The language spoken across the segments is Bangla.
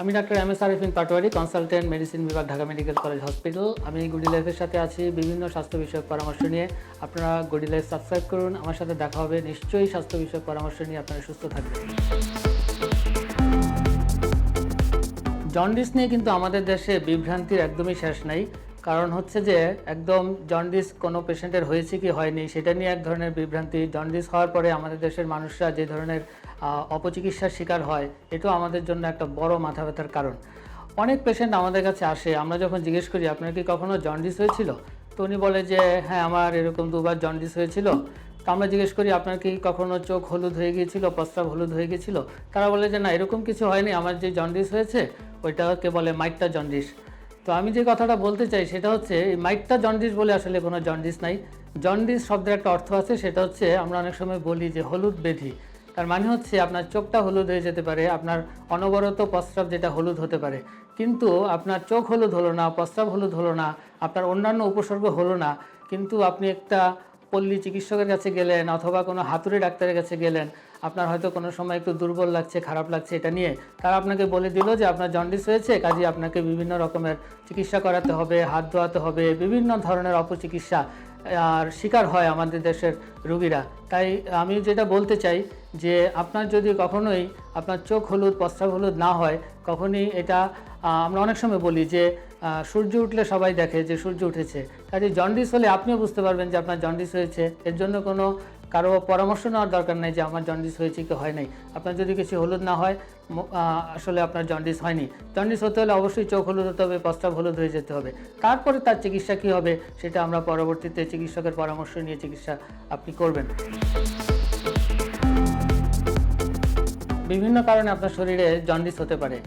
আমি doctor M S Arifin Patwari consultant medicine বিভাগ, ঢাকা মেডিকেল কলেজ হসপিটাল আমি গুডি লাইফের সাথে আছি, বিভিন্ন স্বাস্থ্য বিষয়ক পরামর্শ নিয়ে। আপনারা গুডি লাইফ সাবস্ক্রাইব করুন, আমার সাথে দেখা হবে নিশ্চয়ই স্বাস্থ্য বিষয়ক পরামর্শ নিয়ে, আপনারা সুস্থ থাকবেন। জন্ডিস নিয়ে কিন্তু আমাদের দেশে বিভ্রান্তির একদমই শেষ নাই। কারণ হচ্ছে যে, একদম জন্ডিস কোনো পেশেন্টের হয়েছে কি হয়নি, সেটা নিয়ে এক ধরনের বিভ্রান্তি। জন্ডিস হওয়ার পরে আমাদের দেশের মানুষরা যে ধরনের অপচিকিৎসার শিকার হয়, এটাও আমাদের জন্য একটা বড় মাথা ব্যথার কারণ। অনেক পেশেন্ট আমাদের কাছে আসে, আমরা যখন জিজ্ঞেস করি, আপনার কি কখনো জন্ডিস হয়েছিল? তো উনি বলে যে হ্যাঁ আমার এরকম দুবার জন্ডিস হয়েছিল। তো আমরা জিজ্ঞেস করি, আপনার কি কখনো চোখ হলুদ হয়ে গিয়েছিল, প্রস্রাব হলুদ হয়ে গিয়েছিল? তারা বলে যে, না, এরকম কিছু হয়নি, আমার যে জন্ডিস হয়েছে, ওইটাকে বলে মাইটটা জন্ডিস তো আমি যে কথাটা বলতে চাই, সেটা হচ্ছে, এই মাইটটা জন্ডিস বলে আসলে কোনো জন্ডিস নাই। জন্ডিস শব্দের একটা অর্থ আছে, সেটা হচ্ছে, আমরা অনেক সময় বলি যে হলুদ বেধি। তার মানে হচ্ছে আপনার চোখটা হলুদ হয়ে যেতে পারে, আপনার অনবরত প্রস্রাব যেটা হলুদ হতে পারে। কিন্তু আপনার চোখ হলুদ হলো না, প্রস্রাব হলুদ হলো না, আপনার অন্যান্য উপসর্গ হলো না। কিন্তু আপনি একটা পল্লী চিকিৎসকের কাছে গেলেন অথবা কোনো হাতুড়ি ডাক্তারের কাছে গেলেন, আপনার হয়তো কোনো সময় একটু দুর্বল লাগছে, খারাপ লাগছে এটা নিয়ে, তারা আপনাকে বলে দিল যে আপনার জন্ডিস হয়েছে, কাজে আপনাকে বিভিন্ন রকমের চিকিৎসা করাতে হবে, হাত ধোয়াতে হবে, বিভিন্ন ধরনের অপচিকিৎসা আর শিকার হয় আমাদের দেশের রুগীরা। তাই আমি যেটা বলতে চাই যে আপনার যদি কখনোই আপনার চোখ হলুদ, প্রস্রাব হলুদ না হয়, কখনই এটা আমরা অনেক সময় বলি যে সূর্য উঠলে সবাই দেখে যে সূর্য উঠেছে। কাজে জন্ডিস হলে আপনিও বুঝতে পারবেন যে আপনার জন্ডিস হয়েছে। এর জন্য কোনো কারও পরামর্শ নেওয়ার দরকার নেই যে আমার জন্ডিস হয়েছে কি হয় নাই। আপনার যদি কিছু হলুদ না হয় আসলে আপনার জন্ডিস হয়নি। জন্ডিস হতে হলে অবশ্যই চোখ হলুদ হতে হবে প্রস্তাব হলুদ হয়ে যেতে হবে। তারপরে তার চিকিৎসা কী হবে, সেটা আমরা পরবর্তীতে চিকিৎসকের পরামর্শ নিয়ে চিকিৎসা আপনি করবেন। বিভিন্ন কারণে আপনার শরীরে জন্ডিস হতে পারে।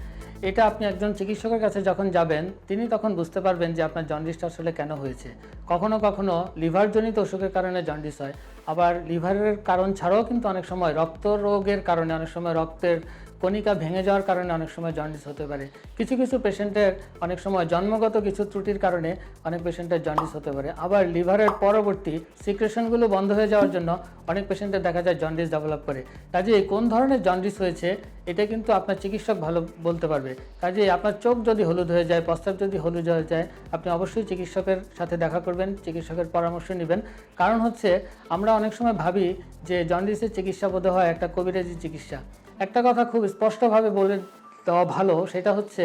এটা আপনি একজন চিকিৎসকের কাছে যখন যাবেন, তিনি তখন বুঝতে পারবেন যে আপনার জন্ডিসটা আসলে কেন হয়েছে। কখনো কখনো লিভারজনিত অসুখের কারণে জন্ডিস হয়। আবার লিভারের কারণ ছাড়াও কিন্তু অনেক সময় রক্ত রোগের কারণে, অনেক সময় রক্তের কণিকা ভেঙে যাওয়ার কারণে অনেক সময় জন্ডিস হতে পারে। কিছু কিছু পেশেন্টের অনেক সময় জন্মগত কিছু ত্রুটির কারণে অনেক পেশেন্টের জন্ডিস হতে পারে। আবার লিভারের পরবর্তী সিক্রেশনগুলো বন্ধ হয়ে যাওয়ার জন্য অনেক পেশেন্টের দেখা যায় জন্ডিস ডেভেলপ করে। কাজে কোন ধরনের জন্ডিস হয়েছে, এটা কিন্তু আপনার চিকিৎসক ভালো বলতে পারবে। কাজে আপনার চোখ যদি হলুদ হয়ে যায়, প্রস্তাব যদি হলুদ হয়ে যায়, আপনি অবশ্যই চিকিৎসকের সাথে দেখা করবেন, চিকিৎসকের পরামর্শ নেবেন। কারণ হচ্ছে, আমরা অনেক সময় ভাবি যে জন্ডিসের চিকিৎসা বোধ হয় একটা কবিরাজি চিকিৎসা। একটা কথা খুব স্পষ্টভাবে বলে দেওয়া ভালো, সেটা হচ্ছে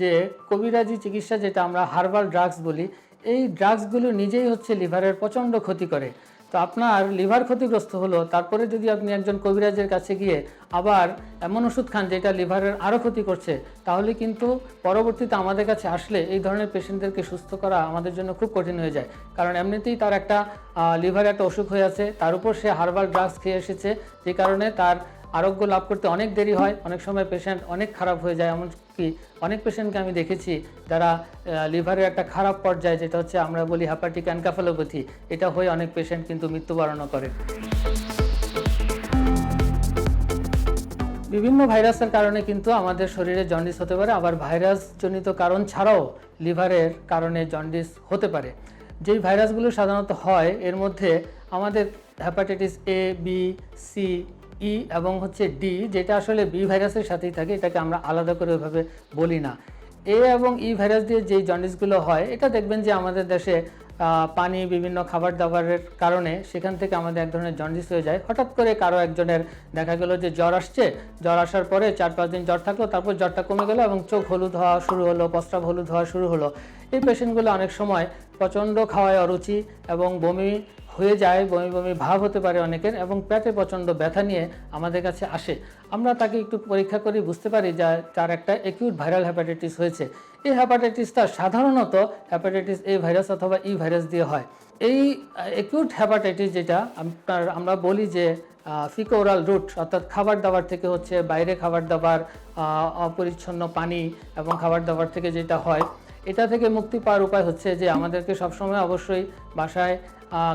যে কবিরাজি চিকিৎসা যেটা আমরা হার্বাল ড্রাগস বলি, এই ড্রাগসগুলো নিজেই হচ্ছে লিভারের প্রচণ্ড ক্ষতি করে। তো আপনার লিভার ক্ষতিগ্রস্ত হলো, তারপরে যদি আপনি একজন কবিরাজের কাছে গিয়ে আবার এমন ওষুধ খান যেটা লিভারের আরও ক্ষতি করছে, তাহলে কিন্তু পরবর্তীতে আমাদের কাছে আসলে এই ধরনের পেশেন্টদেরকে সুস্থ করা আমাদের জন্য খুব কঠিন হয়ে যায়। কারণ এমনিতেই তার একটা লিভারে একটা অসুখ হয়ে আছে, তার উপর সে হার্বাল ড্রাগস খেয়ে এসেছে, যে কারণে তার আরোগ্য লাভ করতে অনেক দেরি হয়, অনেক সময় পেশেন্ট অনেক খারাপ হয়ে যায়, এমনকি অনেক পেশেন্টকে আমি দেখেছি যারা লিভারের একটা খারাপ পর্যায়ে, যেটা হচ্ছে আমরা বলি হ্যাপাটিক অ্যানকাফালোপ্যাথি এটা হয়ে অনেক পেশেন্ট কিন্তু মৃত্যুবরণও করে। বিভিন্ন ভাইরাসের কারণে কিন্তু আমাদের শরীরে জন্ডিস হতে পারে, আবার ভাইরাসজনিত কারণ ছাড়াও লিভারের কারণে জন্ডিস হতে পারে। যেই ভাইরাসগুলো সাধারণত হয়, এর মধ্যে আমাদের hepatitis A B C E এবং হচ্ছে ডি, যেটা আসলে বি ভাইরাসের সাথেই থাকে, এটাকে আমরা আলাদা করে ওইভাবে বলি না। এ এবং ই ভাইরাস দিয়ে যেই জন্ডিসগুলো হয়, এটা দেখবেন যে আমাদের দেশে পানি, বিভিন্ন খাবার দাবারের কারণে সেখান থেকে আমাদের এক ধরনের জন্ডিস হয়ে যায়। হঠাৎ করে কারও একজনের দেখা গেল যে জ্বর আসছে, জ্বর আসার পরে চার পাঁচ দিন জ্বর থাকল, তারপর জ্বরটা কমে গেলো এবং চোখ হলুদ হওয়া শুরু হলো, প্রস্রাব হলুদ হওয়া শুরু হলো। এই পেশেন্টগুলো অনেক সময় প্রচণ্ড খাওয়ায় অরুচি এবং বমি হয়ে যায়, বমি বমি ভাব হতে পারে অনেকের এবং পেটে প্রচণ্ড ব্যথা নিয়ে আমাদের কাছে আসে। আমরা তাকে একটু পরীক্ষা করে বুঝতে পারি যে, তার একটা একিউট ভাইরাল হ্যাপাটাইটিস হয়েছে। এই হ্যাপাটাইটিসটা সাধারণত হ্যাপাটাইটিস এ ভাইরাস অথবা ই ভাইরাস দিয়ে হয়। এই একিউট হ্যাপাটাইটিস যেটা আপনার, আমরা বলি যে ফিকোরাল রুট অর্থাৎ খাবার দাবার থেকে হচ্ছে বাইরে খাবার দাবার অপরিচ্ছন্ন পানি এবং খাবার দাবার থেকে যেটা হয়, এটা থেকে মুক্তি পাওয়ার উপায় হচ্ছে যে, আমাদেরকে সবসময় অবশ্যই বাসায়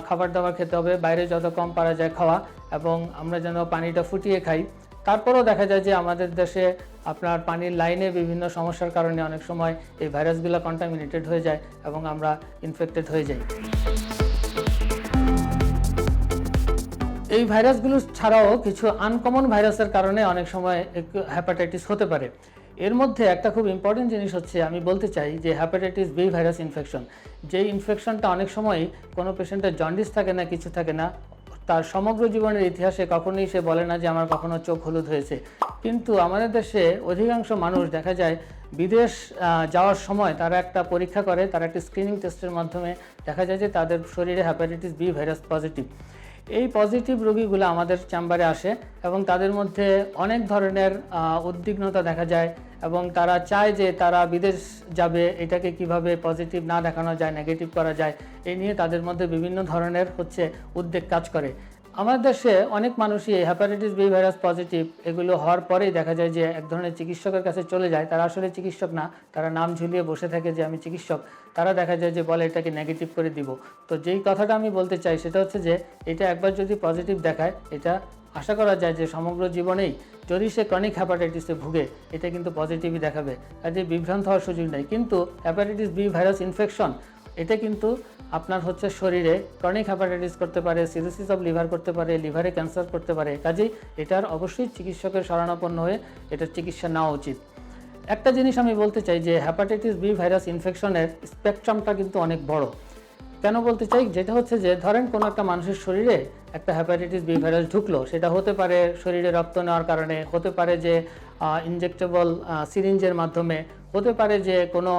খাবার দাবার খেতে হবে, বাইরে যত কম পারা যায় খাওয়া, এবং আমরা যেন পানিটা ফুটিয়ে খাই। তারপরেও দেখা যায় যে আমাদের দেশে আপনার পানির লাইনে বিভিন্ন সমস্যার কারণে অনেক সময় এই ভাইরাসগুলো কন্টামিনেটেড হয়ে যায় এবং আমরা ইনফেক্টেড হয়ে যাই। এই ভাইরাসগুলো ছাড়াও কিছু আনকমন ভাইরাসের কারণে অনেক সময় হ্যাপাটাইটিস হতে পারে। এর মধ্যে একটা খুব ইম্পর্টেন্ট জিনিস হচ্ছে, আমি বলতে চাই যে হ্যাপাটাইটিস বি ভাইরাস ইনফেকশন যেই ইনফেকশনটা অনেক সময় কোনো পেশেন্টের জন্ডিস থাকে না, কিছু থাকে না, তার সমগ্র জীবনের ইতিহাসে কখনোই সে বলে না যে আমার কখনো চোখ হলুদ হয়েছে। কিন্তু আমাদের দেশে অধিকাংশ মানুষ দেখা যায় বিদেশ যাওয়ার সময় তারা একটা পরীক্ষা করে, তারা একটা স্ক্রিনিং টেস্টের মাধ্যমে দেখা যায় যে তাদের শরীরে হ্যাপাটাইটিস বি ভাইরাস পজিটিভ এই পজিটিভ রোগীগুলো আমাদের চেম্বারে আসে এবং তাদের মধ্যে অনেক ধরনের উদ্বিগ্নতা দেখা যায় এবং তারা চায় যে তারা বিদেশ যাবে, এটাকে কীভাবে পজিটিভ না দেখানো যায় নেগেটিভ করা যায় এই নিয়ে তাদের মধ্যে বিভিন্ন ধরনের হচ্ছে উদ্বেগ কাজ করে। আমাদের দেশে অনেক মানুষই হ্যাপাটাইটিস বি ভাইরাস পজিটিভ এগুলো হওয়ার পরেই দেখা যায় যে এক ধরনের চিকিৎসকের কাছে চলে যায়। তারা আসলে চিকিৎসক না, তারা নাম ঝুলিয়ে বসে থাকে যে আমি চিকিৎসক। তারা দেখা যায় যে বলে, এটাকে নেগেটিভ করে দিব। তো যেই কথাটা আমি বলতে চাই সেটা হচ্ছে যে, এটা একবার যদি পজিটিভ দেখায়, এটা আশা করা যায় যে সমগ্র জীবনেই যদি সে ক্রনিক হ্যাপাটাইটিসে ভুগে, এটা কিন্তু পজিটিভই দেখাবে। কাজে বিভ্রান্ত হওয়ার সুযোগ নেই। কিন্তু হ্যাপাটাইটিস বি ভাইরাস ইনফেকশন এটা কিন্তু আপনার হচ্ছে শরীরে ক্রনিক হ্যাপাটাইটিস করতে পারে সিরোসিস অফ লিভার করতে পারে লিভারে ক্যান্সার করতে পারে। কাজেই এটার অবশ্যই চিকিৎসকের শরণাপন্ন হয়ে এটার চিকিৎসা নেওয়া উচিত। একটা জিনিস আমি বলতে চাই যে হ্যাপাটাইটিস বি ভাইরাস ইনফেকশনের স্পেকট্রামটা কিন্তু অনেক বড়। কেন বলতে চাই? যেটা হচ্ছে যে ধরেন কোনো একটা মানুষের শরীরে একটা হ্যাপাটাইটিস বি ভাইরাস ঢুকলো, সেটা হতে পারে শরীরে রক্ত নেওয়ার কারণে, হতে পারে যে ইনজেক্টেবল সিরিঞ্জের মাধ্যমে হতে পারে যে কোনো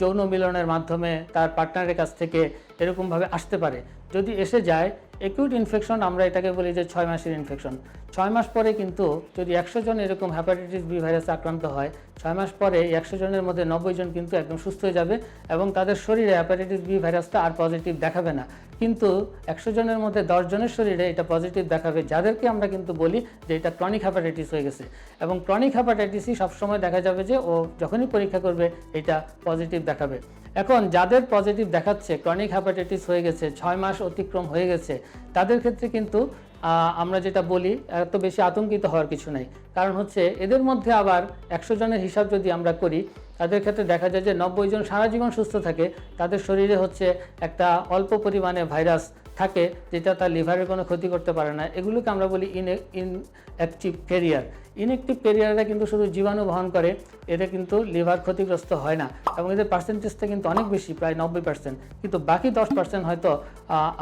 যৌন মিলনের মাধ্যমে তার পার্টনারের কাছ থেকে এরকমভাবে আসতে পারে। যদি এসে যায় একিউট ইনফেকশন আমরা এটাকে বলি যে ছয় মাসের ইনফেকশন ছয় মাস পরে কিন্তু যদি একশো জন এরকম হ্যাপাটাইটিস বি ভাইরাসে আক্রান্ত হয়, ছয় মাস পরে একশো জনের মধ্যে নব্বই জন কিন্তু একদম সুস্থ হয়ে যাবে এবং তাদের শরীরে হ্যাপাটাইটিস বি ভাইরাসটা আর পজিটিভ দেখাবে না। কিন্তু একশো জনের মধ্যে দশ জনের শরীরে এটা পজিটিভ দেখাবে, যাদেরকে আমরা কিন্তু বলি যে এটা ক্রনিক হ্যাপাটাইটিস হয়ে গেছে। এবং ক্রনিক হ্যাপাটাইটিসই সবসময় দেখা যাবে যে ও যখনই পরীক্ষা করবে, এটা পজিটিভ দেখাবে। এখন যাদের পজিটিভ দেখাচ্ছে ক্রনিক হ্যাপাটাইটিস হয়ে গেছে, ছয় মাস অতিক্রম হয়ে গেছে, তাদের ক্ষেত্রে কিন্তু আমরা যেটা বলি এত বেশি আতঙ্কিত হওয়ার কিছু নাই। কারণ হচ্ছে এদের মধ্যে আবার একশো জনের হিসাব যদি আমরা করি, তাদের ক্ষেত্রে দেখা যায় যে নব্বই জন সারা জীবন সুস্থ থাকে, তাদের শরীরে হচ্ছে একটা অল্প পরিমাণে ভাইরাস থাকে যেটা তার লিভারের কোনো ক্ষতি করতে পারে না। এগুলোকে আমরা বলি ইন ইনঅ্যাক্টিভ ক্যারিয়ার ইনঅ্যাক্টিভ ক্যারিয়াররা কিন্তু শুধু জীবাণু বহন করে এদের কিন্তু লিভার ক্ষতিগ্রস্ত হয় না এবং এদের পার্সেন্টেজটা কিন্তু অনেক বেশি, প্রায় নব্বই পার্সেন্ট কিন্তু বাকি দশ পার্সেন্ট হয়তো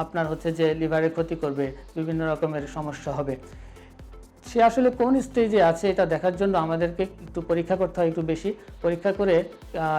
আপনার হচ্ছে যে লিভারের ক্ষতি করবে, বিভিন্ন রকমের সমস্যা হবে। সে আসলে কোন স্টেজে আছে এটা দেখার জন্য আমাদেরকে একটু পরীক্ষা করতে হয়, একটু বেশি। পরীক্ষা করে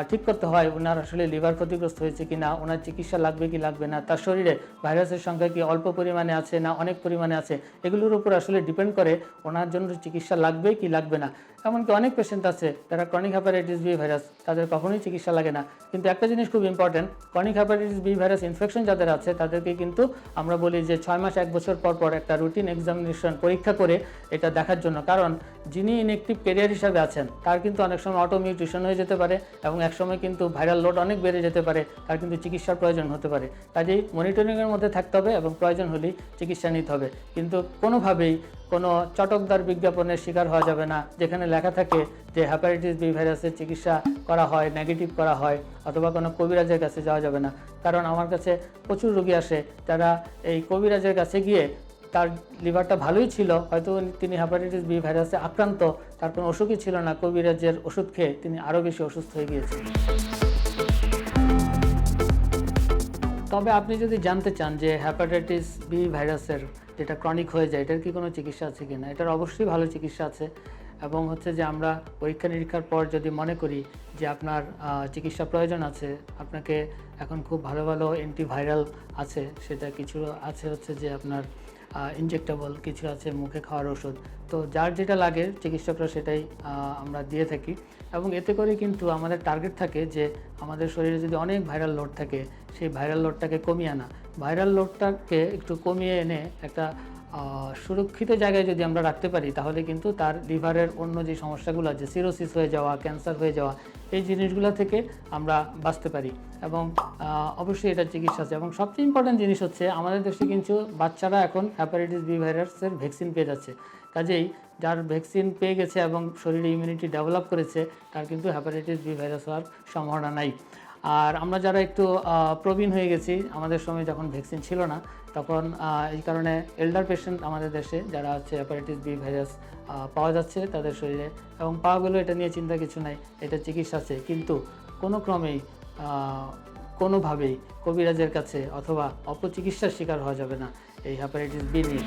ঠিক করতে হয় ওনার আসলে লিভার ক্ষতিগ্রস্ত হয়েছে কি না, ওনার চিকিৎসা লাগবে কি লাগবে না, তার শরীরে ভাইরাসের সংখ্যা কি অল্প পরিমাণে আছে না অনেক পরিমাণে আছে, এগুলোর উপর আসলে ডিপেন্ড করে ওনার জন্য চিকিৎসা লাগবে কি লাগবে না। এমনকি অনেক পেশেন্ট আছে যারা ক্রনিক হ্যাপাটাইটিস বি ভাইরাস তাদের কখনোই চিকিৎসা লাগে না। কিন্তু একটা জিনিস খুব important chronic hepatitis B virus infection যাদের আছে, তাদেরকে কিন্তু আমরা বলি যে ছয় মাস, এক বছর পর পর একটা রুটিন এক্সামিনেশন পরীক্ষা করে এটা দেখার জন্য। কারণ যিনি ইনএক্টিভ ক্যারিয়ার হিসাবে আছেন, তার কিন্তু অনেক সময় অটো মিউটেশন হয়ে যেতে পারে এবং একসময় কিন্তু ভাইরাল লোড অনেক বেড়ে যেতে পারে, তার কিন্তু চিকিৎসার প্রয়োজন হতে পারে। কাজেই মনিটরিংয়ের মধ্যে থাকতে হবে এবং প্রয়োজন হলেই চিকিৎসা নিতে হবে। কিন্তু কোনোভাবেই কোনো চটকদার বিজ্ঞাপনের শিকার হওয়া যাবে না, যেখানে লেখা থাকে যে হ্যাপাটাইটিস বি ভাইরাসের চিকিৎসা করা হয় নেগেটিভ করা হয়, অথবা কোনো কবিরাজের কাছে যাওয়া যাবে না। কারণ আমার কাছে প্রচুর রোগী আসে, যারা এই কবিরাজের কাছে গিয়ে তার লিভারটা ভালোই ছিল, হয়তো তিনি হ্যাপাটাইটিস বি ভাইরাসে আক্রান্ত, তার কোনো অসুখই ছিল না, কবিরাজের ওষুধ খেয়ে তিনি আরও বেশি অসুস্থ হয়ে গিয়েছেন। তবে আপনি যদি জানতে চান যে হ্যাপাটাইটিস বি ভাইরাসের যেটা ক্রনিক হয়ে যায়, এটার কি কোনো চিকিৎসা আছে কি না এটার অবশ্যই ভালো চিকিৎসা আছে। এবং হচ্ছে যে আমরা পরীক্ষা নিরীক্ষার পর যদি মনে করি যে আপনার চিকিৎসা প্রয়োজন আছে, আপনাকে এখন খুব ভালো ভালো অ্যান্টিভাইরাল আছে, সেটা কিছু আছে হচ্ছে যে আপনার ইনজেক্টেবল কিছু আছে, মুখে খাওয়ার ওষুধ। তো যার যেটা লাগে, চিকিৎসকরা সেটাই আমরা দিয়ে থাকি। এবং এতে করে কিন্তু আমাদের টার্গেট থাকে যে আমাদের শরীরে যদি অনেক ভাইরাল লোড থাকে, সেই ভাইরাল লোডটাকে কমিয়ে আনা। ভাইরাল লোডটাকে একটু কমিয়ে এনে একটা সুরক্ষিত জায়গায় যদি আমরা রাখতে পারি, তাহলে কিন্তু তার লিভারের অন্য যে সমস্যাগুলো আছে সিরোসিস হয়ে যাওয়া ক্যান্সার হয়ে যাওয়া, এই জিনিসগুলো থেকে আমরা বাঁচতে পারি। এবং অবশ্যই এটা চিকিৎসা আছে। এবং সবচেয়ে ইম্পর্টেন্ট জিনিস হচ্ছে, আমাদের দেশে কিন্তু বাচ্চারা এখন হ্যাপাটাইটিস বি ভাইরাসের ভ্যাকসিন পেয়ে যাচ্ছে। কাজেই যার ভ্যাকসিন পেয়ে গেছে এবং শরীরে ইমিউনিটি ডেভেলপ করেছে, তার কিন্তু হ্যাপাটাইটিস বি ভাইরাস হওয়ার সম্ভাবনা নাই। আর আমরা যারা একটু প্রবীণ হয়ে গেছি, আমাদের সময় যখন ভ্যাকসিন ছিল না, তখন এই কারণে এল্ডার পেশেন্ট আমাদের দেশে যারা হচ্ছে হ্যাপাটাইটিস বি ভাইরাস পাওয়া যাচ্ছে তাদের শরীরে এবং পাওয়া গেলেও এটা নিয়ে চিন্তা কিছু নাই, এটা চিকিৎসা আছে। কিন্তু কোনো ক্রমেই কোনোভাবেই কবিরাজের কাছে অথবা অপচিকিৎসার শিকার হওয়া যাবে না এই হ্যাপাটাইটিস বি নিয়ে।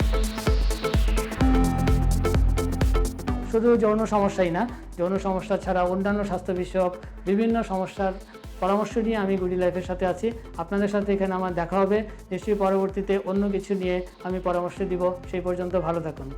শুধু যৌন সমস্যাই না, যৌন সমস্যা ছাড়া অন্যান্য স্বাস্থ্য বিষয়ক বিভিন্ন সমস্যার পরামর্শ নিয়ে আমি গুডি লাইফের সাথে আছি। আপনাদের সাথে এখানে আমার দেখা হবে। নিশ্চয়ই পরবর্তীতে অন্য কিছু নিয়ে আমি পরামর্শ দিব। সেই পর্যন্ত ভালো থাকুন।